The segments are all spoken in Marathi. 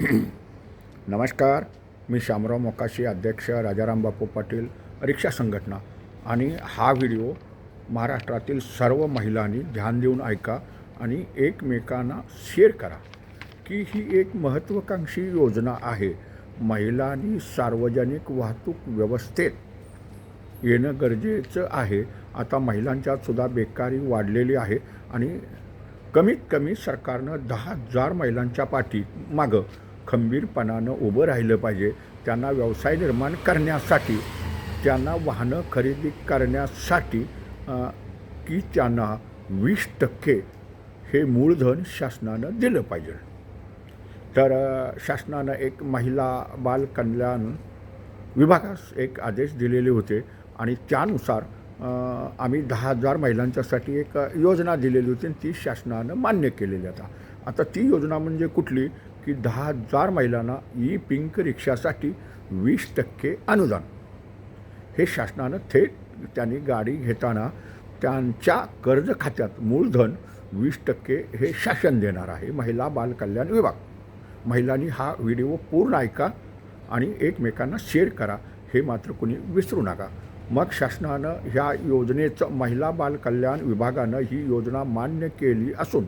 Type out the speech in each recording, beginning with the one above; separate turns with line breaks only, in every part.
नमस्कार. मी शामराव मोकाशी अध्यक्ष राजाराम बापू पाटील रिक्षा संघटना. आणि हा व्हिडिओ महाराष्ट्रातील सर्व महिलांनी ध्यान देऊन ऐका आणि एकमेकांना शेअर करा. की ही एक महत्त्वाकांक्षी योजना आहे. महिलांनी सार्वजनिक वाहतूक व्यवस्थेत येणं गरजेचं आहे. आता महिलांच्या सुद्धा बेकारी वाढलेली आहे आणि कमीत कमी सरकारनं दहा हजार महिलांच्या पाठी मागं खंबीरपणानं उभं राहिलं पाहिजे. त्यांना व्यवसाय निर्माण करण्यासाठी त्यांना वाहनं खरेदी करण्यासाठी की त्यांना वीस टक्के हे मूळधन शासनानं दिलं पाहिजे. तर शासनानं एक महिला बाल कल्याण विभागास एक आदेश दिलेले होते आणि त्यानुसार आम्ही दहा हजार महिलांच्यासाठी एक योजना दिलेली होती आणि ती शासनानं मान्य केलेली आता. आता ती योजना म्हणजे कुठली? की दहा हजार महिलांना ई पिंक रिक्षासाठी वीस टक्के अनुदान. हे शासनानं थेट त्यांनी गाडी घेताना त्यांच्या कर्ज खात्यात मूलधन वीस टक्के हे शासन देणार आहे. महिला बालकल्याण विभाग. महिलांनी हा व्हिडिओ पूर्ण ऐका आणि एकमेकांना शेअर करा. हे मात्र कुणी विसरू नका. मग शासनानं ह्या योजनेचं महिला बालकल्याण विभागानं ही योजना मान्य केली असून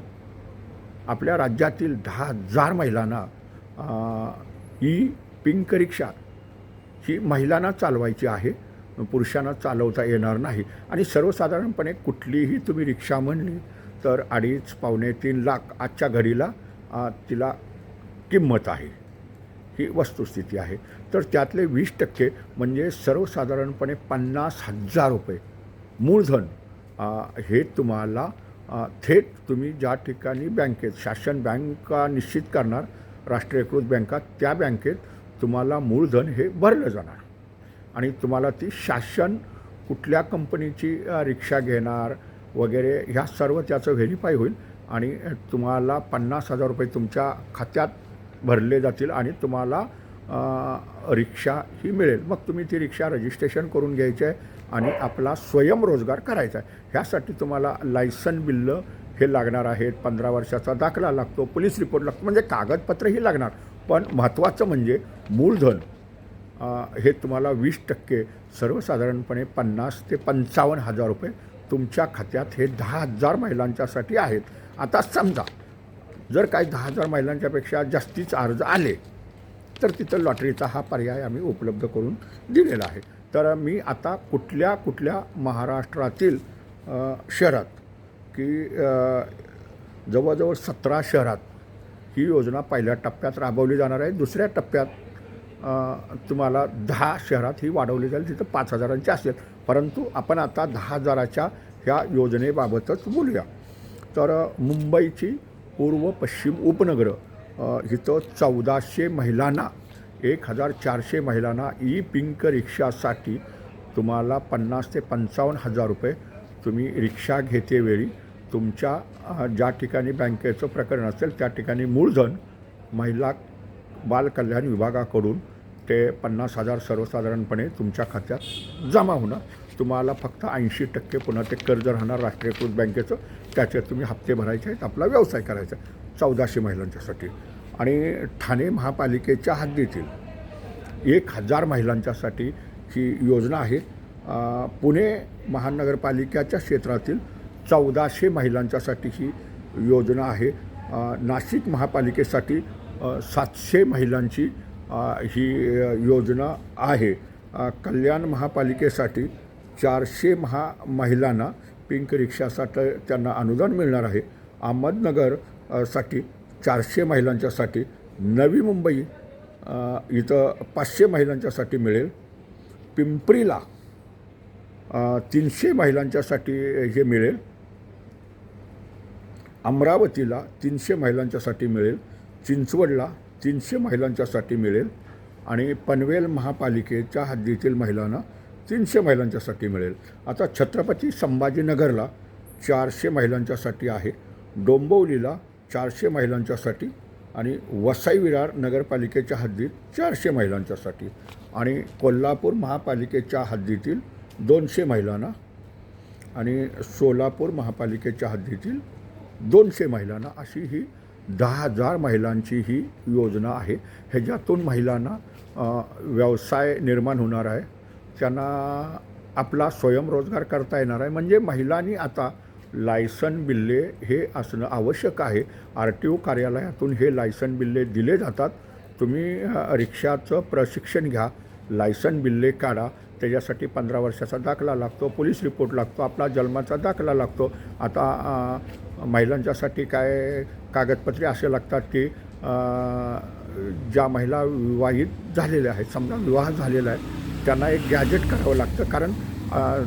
आपल्या राज्यातील दहा हजार महिलांना ही पिंक रिक्षा ही महिलांना चालवायची आहे. पुरुषांना चालवता येणार नाही. आणि सर्वसाधारणपणे कुठलीही तुम्ही रिक्षा म्हणली तर अडीच पावणे तीन लाख आजच्या घडीला तिला किंमत आहे. ही वस्तुस्थिती आहे. तर त्यातले वीस टक्के म्हणजे सर्वसाधारणपणे पन्नास हजार रुपये मूलधन हे तुम्हाला थेट तुम्ही ज्या ठिकाणी बँकेत शासन बँका निश्चित करणार राष्ट्रीयकृत बँका त्या बँकेत तुम्हाला मूलधन हे भरलं जाणार. आणि तुम्हाला ती शासन कुठल्या कंपनीची रिक्षा घेणार वगैरे ह्या सर्व त्याचं व्हेरीफाय होईल आणि तुम्हाला पन्नास हजार रुपये तुमच्या खात्यात भरले जातील आणि तुम्हाला रिक्षा ही मिळेल. मग तुम्ही ती रिक्षा रजिस्ट्रेशन करून घ्यायची आहे. आणि आपला स्वयंरोजगार करायचा आहे. ह्यासाठी तुम्हाला लायसन बिल्लं हे लागणार आहेत. पंधरा वर्षाचा दाखला लागतो. पोलीस रिपोर्ट लागतो. म्हणजे कागदपत्रही लागणार. पण महत्त्वाचं म्हणजे मूलधन. हे तुम्हाला वीस टक्के सर्वसाधारणपणे पन्नास ते पंचावन्न हजार रुपये तुमच्या खात्यात हे दहा हजार महिलांच्यासाठी आहेत. आता समजा जर काही दहा हजार महिलांच्यापेक्षा जास्तीच अर्ज आले तर तिथं लॉटरीचा हा पर्याय आम्ही उपलब्ध करून दिलेला आहे. तर मी आता कुठल्या कुठल्या महाराष्ट्रातील शहरात की जवळजवळ सतरा शहरात ही योजना पहिल्या टप्प्यात राबवली जाणार आहे. दुसऱ्या टप्प्यात तुम्हाला दहा शहरात ही वाढवली जाईल. तिथं पाच हजारांची असेल. परंतु आपण आता दहा हजाराच्या ह्या योजनेबाबतच बोलूया. तर मुंबईची पूर्व पश्चिम उपनगरं इथं चौदाशे महिलांना एक हजार चारशे महिलांना ई पिंक रिक्षासाठी तुम्हाला पन्नास ते पंचावन्न हजार रुपये तुम्ही रिक्षा घेतेवेळी तुमच्या ज्या ठिकाणी बँकेचं प्रकरण असेल त्या ठिकाणी मूळधन महिला बालकल्याण विभागाकडून ते पन्नास हजार सर्वसाधारणपणे तुमच्या खात्यात जमा होणार. तुम्हाला फक्त ऐंशी टक्के पुन्हा ते कर्ज राहणार राष्ट्रीयकृत बँकेचं. त्याचे तुम्ही हप्ते भरायचे आहेत आपला व्यवसाय करायचा आहे. चौदाशे महिलांच्यासाठी. आणि ठाणे महापालिकेच्या हद्दीतील एक हजार महिलांच्यासाठी ही योजना आहे. पुणे महानगरपालिकेच्या क्षेत्रातील चौदाशे महिलांच्यासाठी ही योजना आहे. नाशिक महापालिकेसाठी सातशे महिलांची ही योजना आहे. कल्याण महापालिकेसाठी चारशे महा महिलांना पिंक रिक्षासाठी त्यांना अनुदान मिळणार आहे. अहमदनगरसाठी चारशे महिलांच्यासाठी नवी मुंबई इथं पाचशे महिलांच्यासाठी मिळेल. पिंपरीला तीनशे महिलांच्यासाठी हे मिळेल. अमरावतीला तीनशे महिलांच्यासाठी मिळेल. चिंचवडला तीनशे महिलांच्यासाठी मिळेल. आणि पनवेल महापालिकेच्या हद्दीतील महिलांना तीनशे महिलांच्यासाठी मिळेल. आता छत्रपती संभाजीनगरला चारशे महिलांच्यासाठी आहे. डोंबवलीला चारशे महिलांच्यासाठी आणि वसाई विरार नगरपालिकेच्या हद्दीत चारशे महिलांच्यासाठी आणि कोल्हापूर महापालिकेच्या हद्दीतील दोनशे महिलांना आणि सोलापूर महापालिकेच्या हद्दीतील दोनशे महिलांना अशी ही दहा हजार महिलांची ही योजना आहे. ह्याच्यातून महिलांना व्यवसाय निर्माण होणार आहे. त्यांना आपला स्वयंरोजगार करता येणार आहे. म्हणजे महिलांनी आता लायसन बिल्ले हे असणं आवश्यक आहे. आर टी ओ कार्यालयातून हे लायसन बिल्ले दिले जातात. तुम्ही रिक्षाचं प्रशिक्षण घ्या. लायसन बिल्ले काढा. त्याच्यासाठी पंधरा वर्षाचा दाखला लागतो. पोलीस रिपोर्ट लागतो. आपला जन्माचा दाखला लागतो. आता महिलांच्यासाठी काय कागदपत्रे असे लागतात की ज्या महिला विवाहित झालेल्या आहेत समजा विवाह झालेला आहे त्यांना एक गॅजेट करावं लागतं. कारण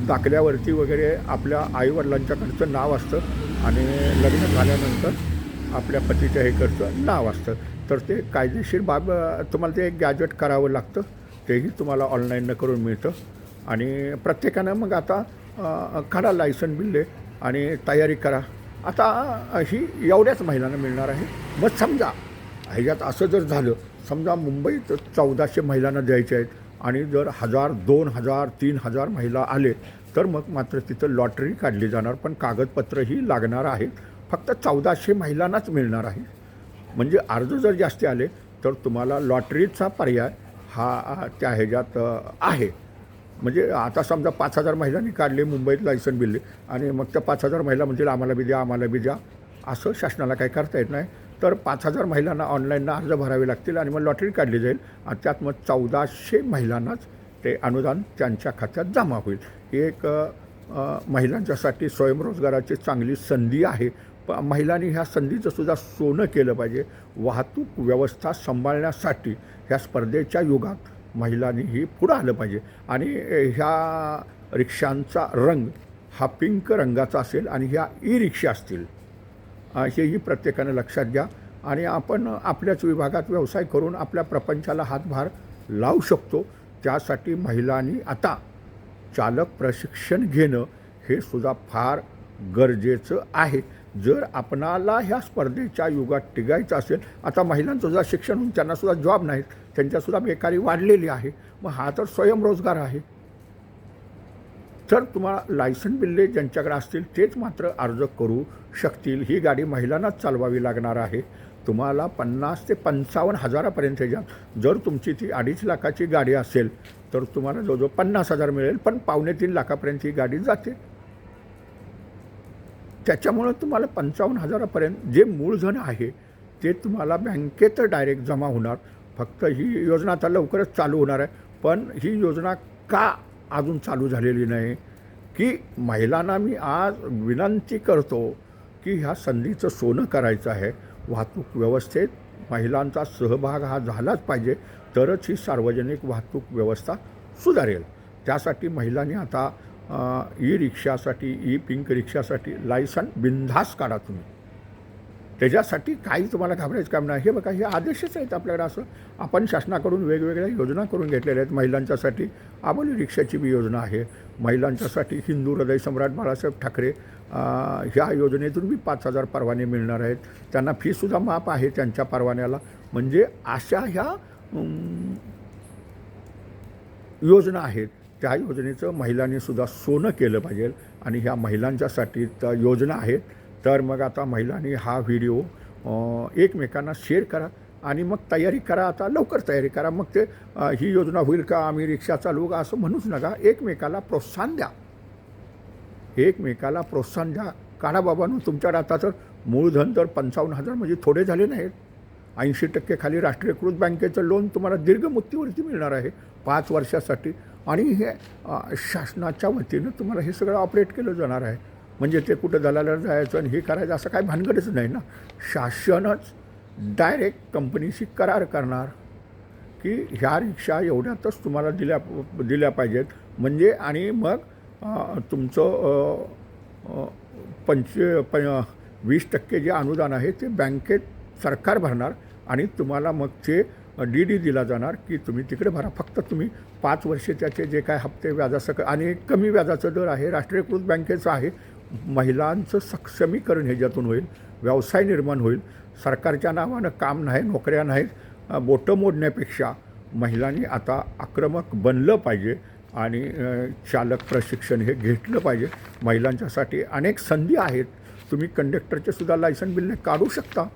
दाखल्यावरती वगैरे आपल्या आईवडिलांच्याकडचं नाव असतं आणि लग्न झाल्यानंतर आपल्या पतीच्या हेकडचं नाव असतं. तर ते कायदेशीर बाब तुम्हाला ते गॅजेट करावं लागतं. तेही तुम्हाला ऑनलाईननं करून मिळतं. आणि प्रत्येकानं मग आता काढा लायसन बिल्ले आणि तयारी करा. आता ही एवढ्याच महिलांना मिळणार आहे. मग समजा ह्याच्यात असं जर झालं समजा मुंबईत चौदाशे महिलांना द्यायचे आहेत. आणि जर हजार दोन हजार तीन हजार महिला आले तर मग मात्र तिथं लॉटरी काढली जाणार. पण कागदपत्रही लागणार आहेत. फक्त चौदाशे महिलांनाच मिळणार आहे. म्हणजे अर्ज जर जास्त आले तर तुम्हाला लॉटरीचा पर्याय हा त्या ह्याच्यात आहे. म्हणजे आता समजा पाच हजार महिलांनी काढले मुंबईत लायसन बिल्ले आणि मग त्या पाच हजार महिला म्हणतील आम्हाला बी द्या आम्हाला बी द्या. असं शासनाला काही करता येत नाही. तर पाच हजार महिलांना ऑनलाईनला अर्ज भरावे लागतील आणि मग लॉटरी काढली जाईल. आणि त्यात मग चौदाशे महिलांनाच ते अनुदान त्यांच्या खात्यात जमा होईल. ही एक महिलांच्यासाठी स्वयंरोजगाराची चांगली संधी आहे. प महिलांनी ह्या संधीचं सुद्धा सोनं केलं पाहिजे. वाहतूक व्यवस्था सांभाळण्यासाठी ह्या स्पर्धेच्या युगात महिलांनीही पुढं आलं पाहिजे. आणि ह्या रिक्षांचा रंग हा पिंक रंगाचा असेल आणि ह्या ई रिक्षा असतील. हेही प्रत्येकानं लक्षात घ्या. आणि आपण आपल्याच विभागात व्यवसाय करून आपल्या प्रपंचाला हातभार लावू शकतो. त्यासाठी महिलांनी आता चालक प्रशिक्षण घेणं हे सुद्धा फार गरजेचं आहे. जर आपणाला ह्या स्पर्धेच्या युगात टिकायचं असेल आता महिलांचं सुद्धा शिक्षण होऊन त्यांनासुद्धा जॉब नाहीत. त्यांच्यासुद्धा बेकारी वाढलेली आहे. मग हा तर स्वयंरोजगार आहे. तर तुम्हाला लायसन बिल्ले ज्यांच्याकडे असतील तेच मात्र अर्ज करू शकतील. ही गाडी महिलांनाच चालवावी लागणार आहे. तुम्हाला पन्नास ते पंचावन्न हजारापर्यंत ह्याच्यात जर तुमची ती अडीच लाखाची गाडी असेल तर तुम्हाला जवळजवळ पन्नास हजार मिळेल पण पावणे तीन लाखापर्यंत ही गाडी जाते. त्याच्यामुळं तुम्हाला पंचावन्न हजारापर्यंत जे मूळधन आहे ते तुम्हाला बँकेत डायरेक्ट जमा होणार. फक्त ही योजना आता लवकरच चालू होणार आहे. पण ही योजना का अजून चालू झालेली नाही की महिलांना मी आज विनंती करतो की ह्या संधीचं सोनं करायचं आहे. वाहतूक व्यवस्थेत महिलांचा सहभाग हा झालाच पाहिजे तरच ही सार्वजनिक वाहतूक व्यवस्था सुधारेल. त्यासाठी महिलांनी आता ई रिक्षासाठी ई पिंक रिक्षासाठी लायसन बिनधास काढा तुम्ही. त्याच्यासाठी काही तुम्हाला घाबरायचं काम नाही. हे बघा हे आदेशच आहेत आपल्याकडे असं. आपण शासनाकडून वेगवेगळ्या योजना करून घेतलेल्या आहेत. महिलांच्यासाठी आबोली रिक्षाची बी योजना आहे. महिलांच्यासाठी हिंदू हृदय सम्राट बाळासाहेब ठाकरे ह्या योजनेतून बी पाच हजार परवाने मिळणार आहेत. त्यांना फीसुद्धा माफ आहे त्यांच्या परवान्याला. म्हणजे अशा ह्या योजना आहेत. त्या योजनेचं महिलांनीसुद्धा सोनं केलं पाहिजे. आणि ह्या महिलांच्यासाठी त्या योजना आहेत. तर मग आता महिलांनी हा व्हिडिओ एकमेकांना शेअर करा आणि मग तयारी करा आता लवकर तयारी करा. मग ते ही योजना होईल का आम्ही रिक्षा चालवू का असं म्हणूच नका. एकमेकाला प्रोत्साहन द्या. एकमेकाला प्रोत्साहन द्या. काढा बाबांनो तुमच्याकडे आता तर मूळधन तर पंचावन्न हजार म्हणजे थोडे झाले नाहीत. ऐंशी टक्के खाली राष्ट्रीयकृत बँकेचं लोन तुम्हाला दीर्घ मुक्तीवरती मिळणार आहे पाच वर्षासाठी. आणि हे शासनाच्या वतीनं तुम्हाला हे सगळं ऑपरेट केलं जाणार आहे. म्हणजे ते कुठं दलाला जायचं आणि हे करायचं असं काही भानगडच नाही ना. शासनच डायरेक्ट कंपनीशी करार करणार की ह्या रिक्षा एवढ्यातच तुम्हाला दिल्या दिल्या पाहिजेत. म्हणजे आणि मग तुमचं पंचवी प वीस टक्के जे अनुदान आहे ते बँकेत सरकार भरणार आणि तुम्हाला मग ते डी डी दिला जाणार की तुम्ही तिकडे भरा. फक्त तुम्ही पाच वर्षे त्याचे जे काय हप्ते व्याजासक आणि कमी व्याजाचा दर आहे राष्ट्रीयकृत बँकेचं आहे महिलांचं सक्षमीकरण ह्याच्यातून होईल व्यवसाय निर्माण होईल. सरकारच्या नावानं काम नाही नोकऱ्या नाहीत. बोटं मोडण्यापेक्षा महिलांनी आता आक्रमक बनलं पाहिजे आणि चालक प्रशिक्षण हे घेतलं पाहिजे. महिलांच्यासाठी अनेक संधी आहेत. तुम्ही कंडक्टरचे सुद्धा लायसन बिलने काढू शकता.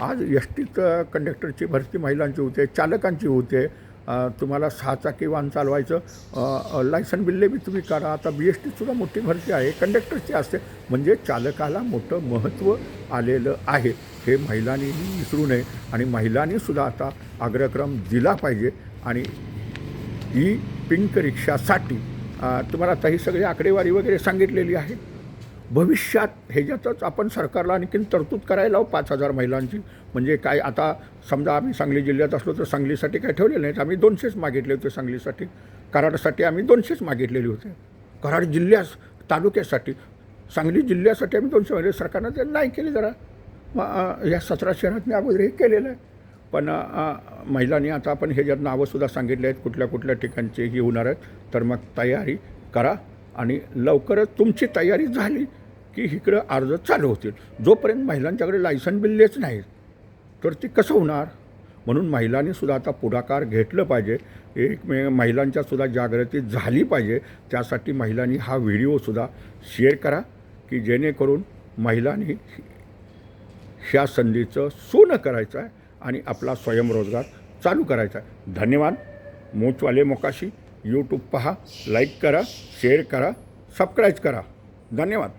आज एस टीत कंडक्टरची भरती महिलांची होते चालकांची होते. तुम्हाला सहाचाकी वाहन चालवायचं लायसन बिल्ले बी तुम्ही करा. आता बी एस टीसुद्धा मोठी भरती आहे. कंडक्टरची असते. म्हणजे चालकाला मोठं महत्त्व आलेलं आहे. हे महिलांनीही विसरू नये. आणि महिलांनीसुद्धा आता अग्रक्रम दिला पाहिजे. आणि ही पिंक रिक्षासाठी तुम्हाला आता ही सगळी आकडेवारी वगैरे सांगितलेली आहे. भविष्यात ह्याच्यातच आपण सरकारला आणखीन तरतूद करायला लावू पाच हजार महिलांची. म्हणजे काय आता समजा आम्ही सांगली जिल्ह्यात असलो तर सांगलीसाठी काय ठेवलेले नाहीत आम्ही दोनशेच मागितले होते सांगलीसाठी. कराडसाठी आम्ही दोनशेच मागितलेले होते. कराड जिल्ह्यास तालुक्यासाठी सांगली जिल्ह्यासाठी आम्ही दोनशे मागितले. सरकारनं ते नाही केले जरा. मग या सतरा शहरात मी अगोदर हे केलेलं आहे. पण महिलांनी आता आपण हे ज्यात नावंसुद्धा सांगितले आहेत कुठल्या कुठल्या ठिकाणचे ही होणार आहेत तर मग तयारी करा आणि लवकरच तुमची तयारी झाली की इकडं अर्ज चालू होतील. जोपर्यंत महिलांच्याकडे लायसन बिल्लेच नाहीत तर ते कसं होणार? म्हणून महिलांनी सुद्धा आता पुढाकार घेतलं पाहिजे. एकमे महिलांच्या सुद्धा जागृती झाली पाहिजे. त्यासाठी महिलांनी हा व्हिडिओसुद्धा शेअर करा की जेणेकरून महिलांनी ह्या संधीचं सोनं करायचं आहे आणि आपला स्वयंरोजगार चालू करायचा आहे धन्यवाद. मोचवाले मोकाशी. यूट्यूब पहा लाईक करा शेअर करा सबस्क्राईब करा. धन्यवाद.